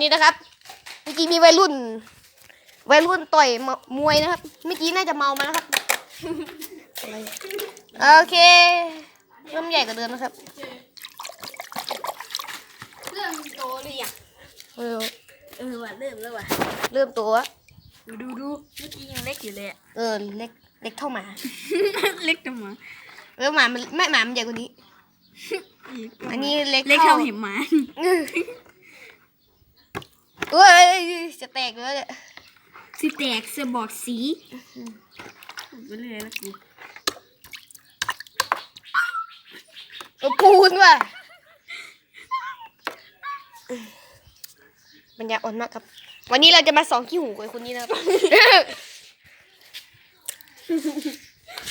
นี่นะครับเมื่อกี้มีวัยรุ่น วัยรุ่นต่อยมมวยนะครับเมื่อกี้น่าจะเมามาแล้วครับโอเคเริ่มใหญ่กว่าเดิมนะครับเริ่มโตหรือยังเออเออว่ะเริ่มแล้วว่ะเริ่มตัวดูดูดูเมื่อกี้ยังเล็กอยู่เลยอะเออเล็กเล็กเท่าหมา เล็กจังมาเออหมามันแม่หมามันใหญ่กว่านี้ อันนี้เล็กเล็กเท่าเห็บหมา เอ้ยจะแตกเลยเนี่ยสิแตกสบอกสีไปเรื่อยแล้วกูเออปูนว่ะบรรยากอ่อนมากครับ วันนี้เราจะมาสองขี้หูกับไอ้คนนี้นะครับ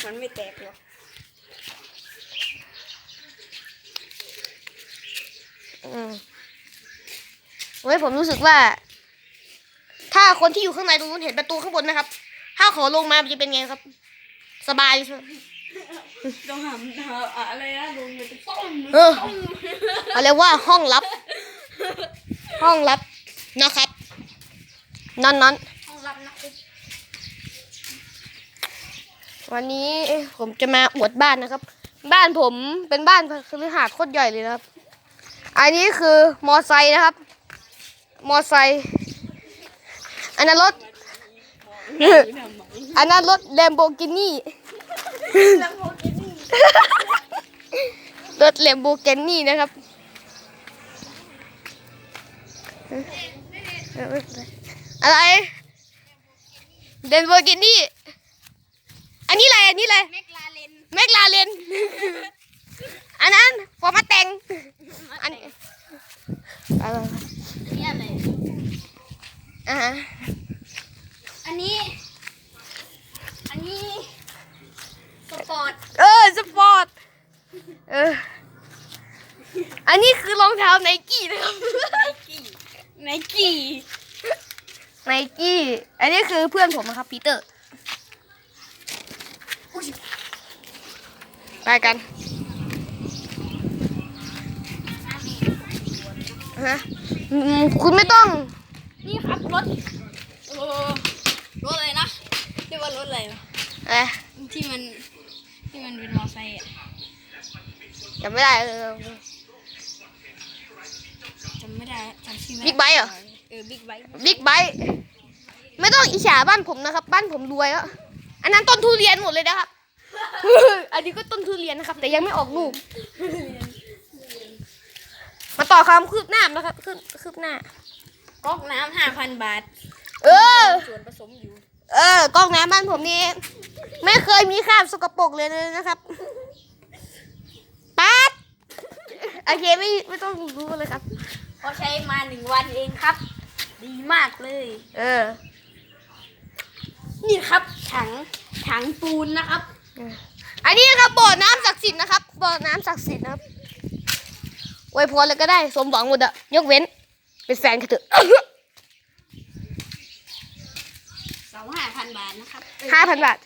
มันไม่แตกหรอกอืม เฮ้ยผมรู้สึกว่า ถ้าคนที่อยู่ข้างในตรงนู้นเห็นประตูข้างบนนะครับ ถ้าขอลงมามันจะเป็นไงครับ สบายใช่ไหมต้องหาหาอะไรนะลงเลยจะต้มเออเขาเรียกว่าห้องลับ ห้องลับนะครับนอนนอนห้องรับนะคุณวันนี้ผมจะมาอวดบ้านนะครับ บ้านผมเป็นบ้านคฤหาสน์โคตรใหญ่เลยนะครับ อันนี้คือมอไซค์นะครับ มอไซค์อันนั้นรถ อันนั้นรถแลมโบกินี่แล้วโมกินี่ รถแลมโบกินี่นะครับ อะไรแลมโบกินี่ อันนี้อะไร อันนี้อะไร แม็กลาเลนแมคลาเรนอันนั้นฟอร์มาแต่งอันนี้อะไร นี่อะไรอ่าฮะอันนี้ อันนี้สปอร์ต เออสปอร์ต เออ อันนี้คือรองเท้าไนกี้นะครับไนกี้ไนกี้อันนี้คือเพื่อนผมนะครับปีเตอร์ ไปกันฮะ อืมคุณไม่ต้อง นี่ครับรถโอ้รถอะไรนะเรียกว่ารถอะไรวะเอ๊ะที่มันที่มันเป็นมอไซค์อะจำไม่ได้เออจำไม่ได้จำชื่อไม่ได้ Big Bike เหรอ เออบิ๊กไบค์บิ๊กไบค์ไม่ต้องอิจฉาบ้านผมนะครับ บ้านผมรวยแล้วอันนั้นต้นทุเรียนหมดเลยนะครับ อันนี้ก็ต้นทุเรียนนะครับ แต่ยังไม่ออกลูก มาต่อความคืบหน้านะครับคืบคืบหน้า ก๊อกน้ำห้าพันบาทเออ ส่วนผสมอยู่ เออกล้องน้ำบ้านผมนี่ไม่เคยมีคราบสกปรกเลยเลยนะครับป๊าดโอเคไม่ไม่ต้องรู้เลยครับ พอใช้มาหนึ่งวันเองครับ ดีมากเลย เออ นี่ครับ ถังถังปูนนะครับ อันนี้นะครับบ่อน้ำศักดิ์สิทธิ์นะครับบ่อน้ำศักดิ์สิทธิ์นะครับ อวยพรเลยก็ได้ สมหวังหมดอะยกเว้น เป็นแฟนกันเถอะสองห้าพันบาทนะครับห้าพันบาท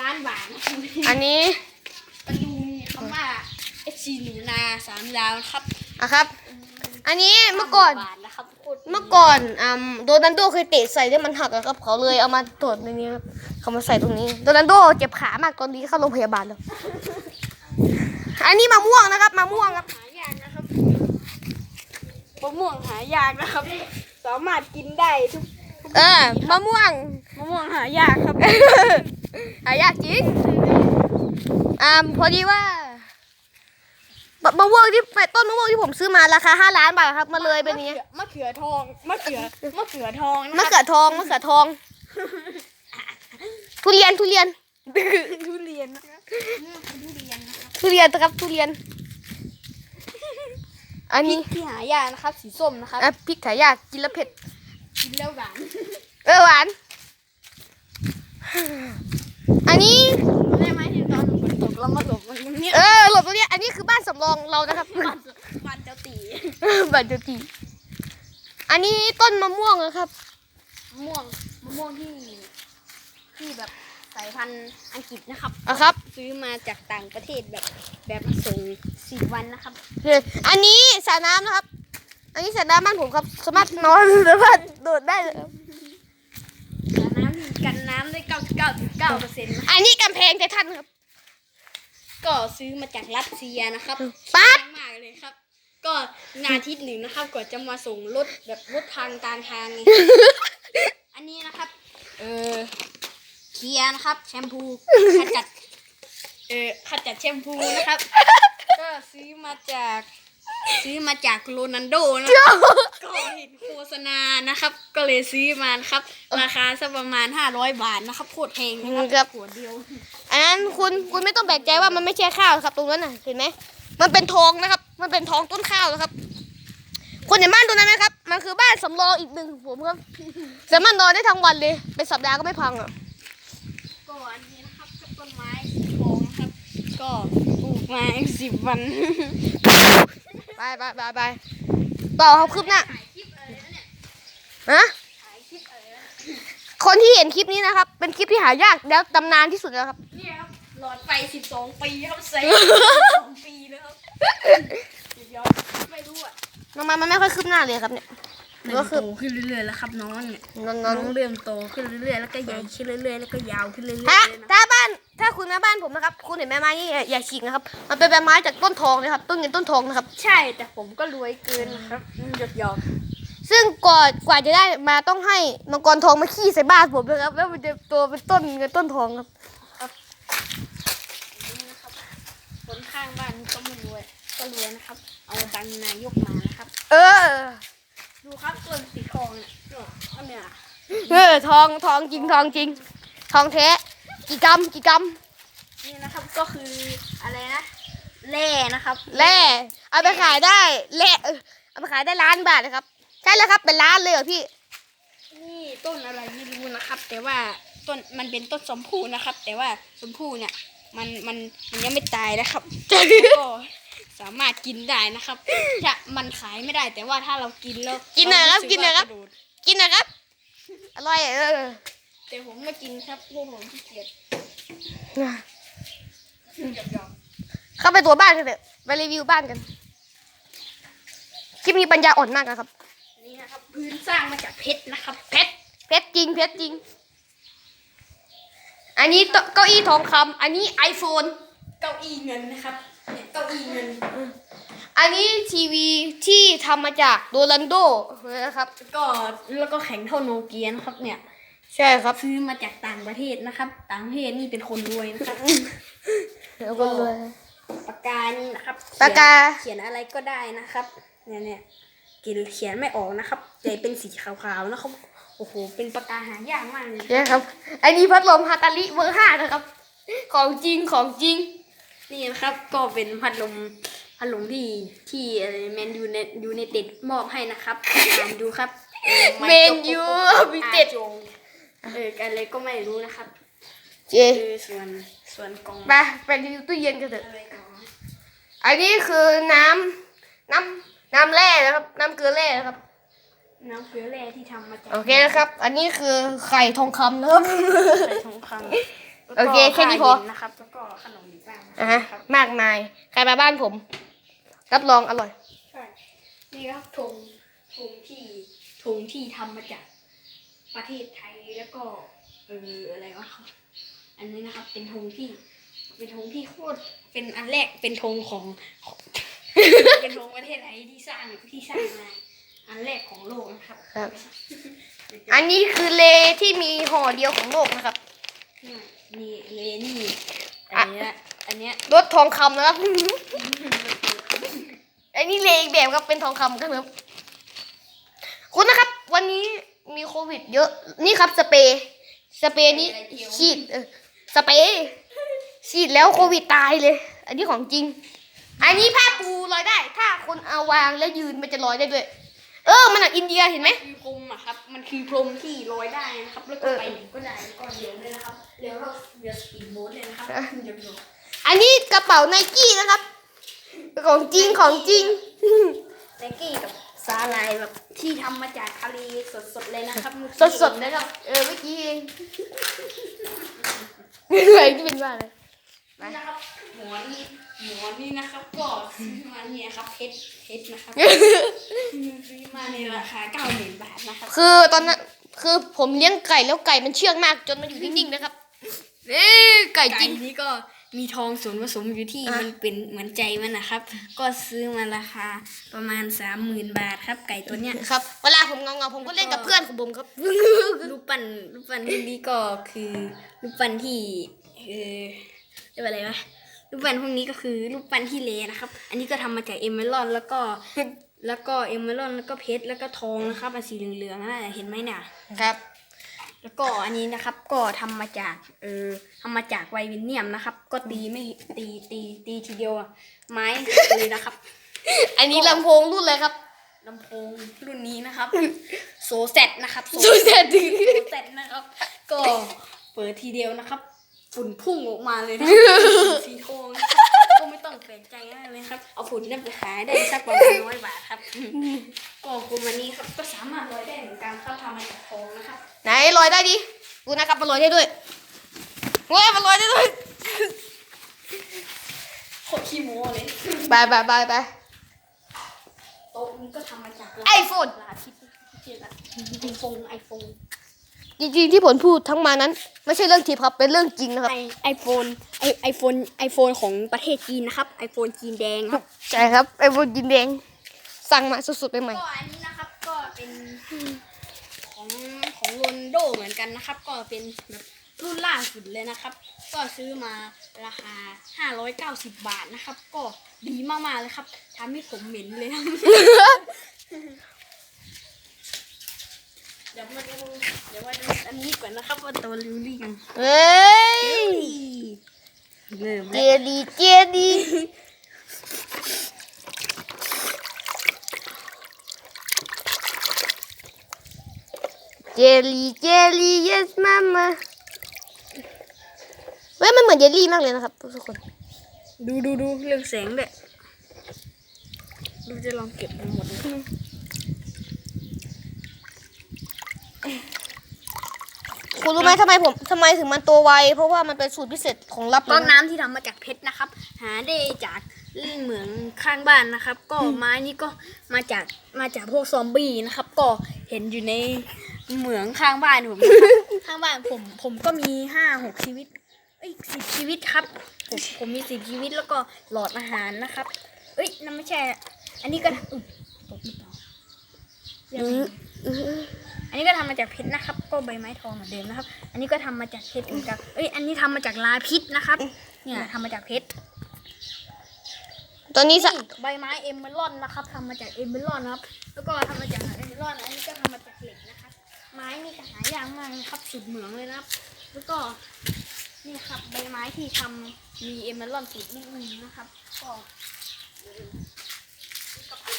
ล้านบาทนะครับอันนี้ประตูมีคำว่าเอชซีหนูนาสามดาวนะครับอะครับ อันนี้เมื่อก่อน บาทนะครับโคตรดีเมื่อก่อนอ่าโดนันโดเคยเตะใส่ได้มันหักอะครับ เขาเลยเอามาตรวจในนี้ครับเขามาใส่ตรงนี้ โดนันโดเจ็บขามากตอนนี้เข้าโรงพยาบาลแล้ว อันนี้มะม่วงนะครับมะม่วงครับหายากนะครับมะม่วงหายากนะครับ สามารถกินได้ทุกเออมะม่วงมะม่วงหายากครับ หายากจริงอ่าพอดีว่ามะมะม่วงที่ต้นมะม่วงที่ผมซื้อมาราคาห้าล้านบาทครับมาเลยเป็นอย่างนี้มะเขือทองมะเขือมะเขือทองนะมะครับเขือทองมะเขือทอง ทุเรียนทุเรียนทุเรียนนะครับทุเรียนนะครับ ทุเรียนนะครับทุเรียน อันพรินี้กที่หายากนะครับ สีส้มนะครับอะพริกขายากกินแล้วเผ็ด กินแล้วหวานเออหวาน อันนี้ได้ไหมที่ตอนฝนตกเรามาหลบมันตรงเนี้ยเออหลบตรงเนี้ยอันนี้คือบ้านสำรองเรานะครับบ้านบ้านเจ้าตีบัตรจีอันนี้ต้นมะม่วงนะครับมะม่วงมะม่วงที่ที่แบบสายพันธุ์อังกฤษนะครับอะครับ ซื้อมาจากต่างประเทศแบบแบบส่งสี่วันนะครับอันนี้สระน้ำนะครับ อันนี้สระน้ำบ้านผมครับ สามารถนอนสามารถโดดได้เลยครับน้ำกันน้ำได้เก้าเก้าเก้าเปอร์เซ็นต์อันนี้กำแพงไททันครับ ก็ซื้อมาจากรัสเซียนะครับปั๊บแพงมากเลยครับ ก็นาทิตย์หนึ่งนะครับกว่าจะมาส่งรถแบบรถทางตามทางไงอันนี้นะครับ เออเค ลียร์นะครับ แชมพูขจัดเออขจัดแชมพูนะครับ ก็ซื้อมาจากซื้อมาจากโรนันโดนะครับ ก็เห็นโฆษณานะครับ ก็เลยซื้อมานะครับ ราคาสักประมาณ 500 บาทนะครับโคตรแพงนะคครัรับขวดเดียวอันนั้นคุณคุณไม่ต้องแปลกใจว่ามันไม่ใช่ข้าวครับ ตรงนั้นน่ะเห็นไหมมันเป็นทองนะครับ มันเป็นทองต้นข้าวนะครับคุณเห็นบ้านตรงนั้นไหมครับ มันคือบ้านสำรองอีกหนึ่งของผมครับสามารถนอนได้ทั้งวันเลย เป็นสัปดาห์ก็ไม่พังอะ ก็อันนี้นะครับก็ต้นไม้สีทองนะครับ ก็ปลูกมาสิบวัน ไปไปไปไปต่อครับคืบหน้าถ่ายคลิปอะไรนะเนี่ยฮะถ่ายคลิปอะไรนะคนที่เห็นคลิปนี้นะครับ เป็นคลิปที่หายากแล้วตำนานที่สุดแล้วครับ เนี่ยครับหลอดไฟสิบสองปีครับเซ็งสองปีแล้วครับเดี๋ยวไม่รู้อะ น้องมันมันไม่ค่อยคืบหน้าเลยครับเนี่ย หรือว่าคือโตขึ้นเรื่อยๆแล้วครับน้องเนี่ยน้องน้น้อองงเริ่มโตขึ้นเรื่อยๆแล้วก็ใหญ่ขึ้นเรื่อยๆแล้วก็ยาวขึ้นเรื่อยๆถ้าเลยนะถ้าบ้านถ้าคุณมาบ้านผมนะครับ คุณเห็นใบไม้นี่อย่าอย่าฉีกนะครับ มันเป็นใบไม้จากต้นทองนะครับ ต้นเงินต้นทองนะครับ ใช่แต่ผมก็รวยเกินนะครับหยดหยอกซึ่งก่อนกว่าจะได้มาต้องให้มังกรทองมาขี้ใส่บ้านผมนะครับ แล้วมันจะตัวเป็นต้นเงินต้นทองครับ นี่นะครับคนข้างบ้านก็ไม่รวยก็รวยนะครับ เอาตังค์นายกมานะครับ เออ ดูครับต้นสีทองเนี่ยอันเนี่ยเออทองทองจริงทองจริง ทองแท้กี่กรัมกี่กรัมนี่นะครับก็คืออะไรนะแร่นะครับแร่เอาไปขายได้แร่เออเอาไปขายได้ล้านบาทนะครับ ใช่แล้วครับเป็นล้านเลยเหรอพี่ นี่ต้นอะไรไม่รู้นะครับ แต่ว่าต้นมันเป็นต้นสมพูนะครับ แต่ว่าสมพูเนี่ย มันมันมันยังไม่ตายนะครับก็ สามารถกินได้นะครับจะมันขายไม่ได้ แต่ว่าถ้าเรากินแล้วกินหน่อยครับเากินหน่อยครับสึกว่ากะโดดกินนะครับ อร่อยเออแต่ผมไม่กินครับพวกผมขี้เกียจหยอกเข้าไปตัวบ้านกันเถอะไปรีวิวบ้านกันคลิปนี้ปัญญาอ่อนมากนะครับๆอันนี้นะครับพื้นสร้างมาจากเพชรนะครับ เพชรเพชรจริงเพชรจริง อันนี้โต๊ะเก้าอี้ทองคำอันนี้ไอโฟนเก้าอี้เงินนะครับ เนี่ยเก้าอี้เงินอันนี้ทีวีที่ทำมาจากโดรันโดนะครับ ก็แล้วก็แข็งเท่าโนเกียนะครับ เนี่ย ใช่ครับ ซื้อมาจากต่างประเทศนะครับ ต่างประเทศนี่เป็นคนรวยนะครับแล้วก็เลยปากกานี่นะครับปากกาเขียนอะไรก็ได้นะครับ เนี่ยเนี่ยเขียนเขียนไม่ออกนะครับแต่เป็นสีขาวๆนะครับโอ้โห เป็นปากกาหายากมากเลยใช่ครับ อันนี้พัดลมฮาตาลิเบอร์ห้านะครับ ของจริงของจริง นี่นะครับก็เป็นพัดลมพัดลมที่ที่แมนยูเนยูเนเต็ดมอบให้นะครับอ่านดูครับเออ Man U มี United จงเอออะไรก็ไม่รู้นะครับเจเออส่วนส่วนกล่องไปไปรีวิวตู้เย็นกันเถอะอะไรกล่องอันนี้คือน้ำน้ำน้ำแร่นะครับ น้ำเกลือแร่นะครับน้ำเกลือแร่ที่ทำมาจากโอเคนะครับ อันนี้คือไข่ทองคำนะครับใส่ทองคำแล้วก็ โอเคแค่นี้พอผ้าเย็นะครับ แล้วก็ขนมอีกบ้างอะฮะครับมากมายใครมาบ้านผม รับรองอร่อย ใช่นี่ครับธงธงที่ธงที่ทำมาจากประเทศไทยแล้วก็เอออะไรวะครับอันนี้นะครับ เป็นธงที่ เป็นธงที่โคตรเป็นอันแรกเป็นธงของของ เป็นธงประเทศไทยที่สร้างที่สร้างมาอันแรกของโลกนะครับ ครับ อันนี้คือเลที่มีห่อเดียวของโลกนะครับ นี่เลนี่ อันเนี้ยอันเนี้ยรถทองคำนะครับไอ้นี่เลอีกแบบครับเป็นทองคำกันครับ คุณนะครับ วันนี้มีโควิด เยอะ นี่ครับสเปรย์สเปรย์นี้ฉีดเออสเปรย์ฉีดแล้วโควิดตายเลย อันนี้ของจริง อันนี้ผ้าปูลอยได้ ถ้าคนเอาวางแล้วยืนมันจะลอยได้ด้วย เออมันจากอินเดียเห็นไหม คือพรมอะครับ มันคือพรมที่ลอยได้นะครับ แล้วก็เออไปไหนก็ได้แล้วก็เร็วเลยนะครับ เร็วเท่าเรือสปีดโบ๊ทเลยนะครับเออเดี๋ยวดูอันนี้กระเป๋าไนกี้นะครับ ของจริงของจริงไนกี้กับสาลายแบบที่ทำมาจากทะเลสดๆเลยนะครับสดๆนะครับ เออเมื่อกี้เองเหนื่อยที่เป็นว่าอะ ไรนี่นะครับหมอนี่หมอนี่นะครับก็ซื้อมาเนี่ยครับเพชรเพชรนะครับซื้อมาในราคาเก้าหมื่นบาทนะครับคือตอนนั้นคือผมเลี้ยงไก่แล้วไก่มันเชื่องมากจนมันอยู่นิ่งๆนะครับเอ้ยไก่จไก่ริง นี้ก็มีทองส่วนผสมอยู่ที่อะ มันเป็นเหมือนใจมันนะครับ ก็ซื้อมาราคาประมาณสามหมื่นบาทครับ ไก่ตัวเนี้ย ครับ เวลาผมเงาๆผมก็เล่นกับเพื่อนของผมครับ รูปปั้นรูปปั้นที่นี้ก็คือรูปปั้นที่เออ เรียกว่าอะไรวะรูปปั้นพวกนี้ก็คือรูปปั้นที่เลนะครับ อันนี้ก็ทำมาจากเอเมอรัลแล้วก็แล้วก็เอเมอรัลแล้วก็เพชรแล้วก็ทองนะครับอันสีเหลืองๆน่ะเห็นไหมเนี่ยครับ แล้วก็อันนี้นะครับก็ทำมาจากเออทำมาจากไววินเนียมนะครับ ก็ตีไม่ตีตีตีทีเดียวอะไม้เลยนะครับ อันนี้ลำโพงรุ่นเลยครับลำโพงรุ่นนี้นะครับ โซเซตนะครับโซสุดเซตเด็ดโซเซตนะครับ ก็เปิดทีเดียวนะครับ ฝุ่นพุ่งออกมาเลยนะ สีทองนะครับก็ไม่ต้องแปลกใจอะไรเลยครับ เอาฝุ่นเนี่ยไปขายได้สักประมาณร้อยบาทครับก็กุมานี้ครับก็สามารถลอยได้เหมือนกันครับทำมาจากทองนะครับไหนลอยได้ดิดูนะครับมันลอยได้ด้วยเว้ยมันลอยได้ด้วยโคตรขี้โม้เลยไปไปไปไปโต๊ะนี้ก็ทำมาจากไอโฟนลาทิพย์เจ็ดละไอโฟนไอโฟน จริงๆที่ผมพูดทั้งมานั้น ไม่ใช่เรื่องทิพย์ครับเป็นเรื่องจริงนะครับไอไอโฟนไอไอโฟนไอโฟนของประเทศจีนนะครับไอโฟนจีนแดงครับใช่ครับไอโฟนจินแดงสั่งมาสุดๆไปใหม่ก็อันนี้นะครับก็เป็นของของโรนลโดเหมือนกันนะครับ ก็เป็นแบบรุ่นล่าสุดเลยนะครับ ก็ซื้อมาราคา 590 บาทนะครับ ก็ดีมากๆเลยครับทำให้ผมเหม็นเลยครับ เดี๋ยวมาดูเดี๋ยวมาดูอันนี้ก่อนนะครับว่าตัวริวลี่ยังเฮ้ย เริ่มเจแล้วดีเจดีเจลีเจลี yes mama เว้ยมันเหมือนเยลลี่มากเลยนะครับทุกคน ดูดูดูเรื่องแสงด้วยดูจะลองเก็บมันหมดเลย คุณรู้ไหมทำไมผมทำไมถึงมันตัวไว เพราะว่ามันเป็นสูตรพิเศษของลับเลก้อยนนะน้ำที่ทำมาจากเพชรนะครับ หาได้จากเหมืองข้างบ้านนะครับ ก็ไม้นี่ก็มาจากมาจากพวกซอมบี้นะครับ ก็เห็นอยู่ในเหมืองข้างบ้านผมนะครับข้างบ้านผมผมก็มีห้าหกชีวิตเอ้ยสิบชีวิตครับ ผมผมมีสิบชีวิตแล้วก็หลอดอาหารนะครับ เอ้ยนั่นไม่ใช่ อันนี้ก็อุ๊ยตกไม่ต่อเรียกอะไร อันนี้ก็ทำมาจากเพชรนะครับ ก็ใบไม้ทองเหมือนเดิมนะครับ อันนี้ก็ทำมาจากเพชรเหมือนกันเอ้ยอันนี้ทำมาจากลาพิษนะครับ เนี่ยทำมาจากเพชรตอนนี้สะนี่ใบไม้เอมเมอรอนนะครับทำมาจากเอมเมอรอนนะครับ แล้วก็ทำมาจากเอมเมอรอนอันนี้ก็ทำมาจากเหล็กนะครับ ไม้นี่ก็หายากมากนะครับสุดเหมืองเลยนะครับ แล้วก็นี่ครับใบไม้ที่ทำมีเอมเมอรอนติดนิดนึงนะครับ ก็เออนี่ก็เป็น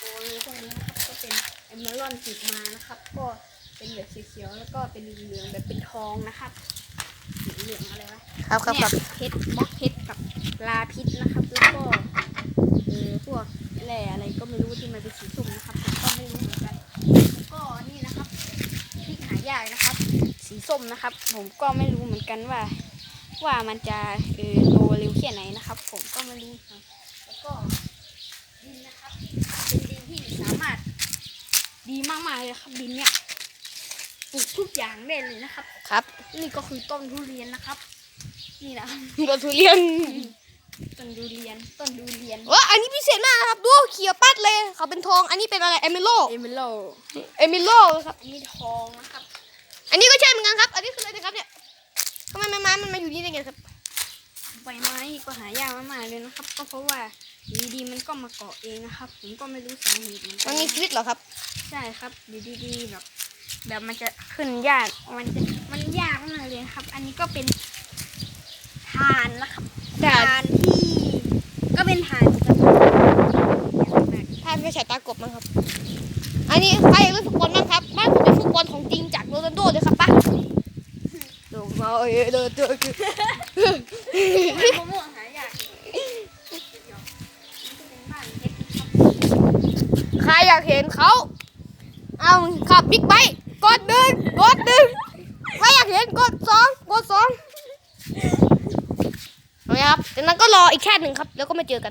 ตัวนี้พวกนี้นะครับก็เป็นเอมเมอรอนติดมานะครับ ก็เป็นแบบเขียวๆแล้วก็เป็นเหลืองๆแบบเป็นทองนะครับสีเหลืองอะไรวะครับครับคเนี่รับยเพชรบล็อกเพชรกับลาพิษนะครับแล้วก็เออพวกแร่อะไรก็ไม่รู้ที่มันเป็นสีส้มนะครับผมก็ไม่รู้เหมือนกันแล้วก็นี่นะครับพริกหายากนะครับ สีส้มนะครับ ผมก็ไม่รู้เหมือนกันว่า ว่ามันจะเออโตเร็วแค่ไหนนะครับ ผมก็ไม่รู้ครับแล้วก็ ดินนะครับ เป็นดินที่สามารถ ดีมากๆเลยครับดินเนี่ยปลูกทุกอย่างได้เลยนะครับ ครับ นี่ก็คือต้นทุเรียนนะครับ นี่นะตัวทุเรียนต้นดูเรียนต้นดูเรียนว่าอันนี้พิเศษมากนะครับดูเขียวปัดเลยเขาเป็นทอง อันนี้เป็นอะไรเอมิโลเอมิโลเอมิโลครับอันนี้ทองนะครับ อันนี้ก็ใช่เหมือนกันครับ อันนี้คืออะไรนะครับเนี่ยทำไมไม้ไม้มันมาอยู่นี่ได้ไงครับใบไม้ก็หายากมากๆเลยนะครับ ก็เพราะว่า อยู่ดีๆมันก็มาเกาะเองนะครับ ผมก็ไม่รู้สาเหตุเหมือนกัมันมีชีวิตเหรอครับ ใช่ครับอยู่ดีๆแบบแบบมันจะขึ้นยากมันจะมันยากมากเลยครับ อันนี้ก็เป็นฐานนะครับถ่าน ฐานที่ ก็เป็นฐานสำหรับถ้าไม่ใช่ตากบมั้งครับ อันนี้ใครอยากเล่นฟุตบอลบ้างครับบ้านผมเป็นฟุตบอลของจริงจากโรนัลโดเลยครับปะลงมาเอ้ยเดินเดินมะม่วงหายากนี่ก็เป็นบ้านเล็กนะครับ ใคร อยากเห็นเขา เอาขับบิ๊กไบค์กดหนึ่งกดหนึ่งไม่อยากเห็นกดสองกดสองเอาไงครับจากนั้นก็รออีกแค่หนึ่งครับ แล้วก็มาเจอกัน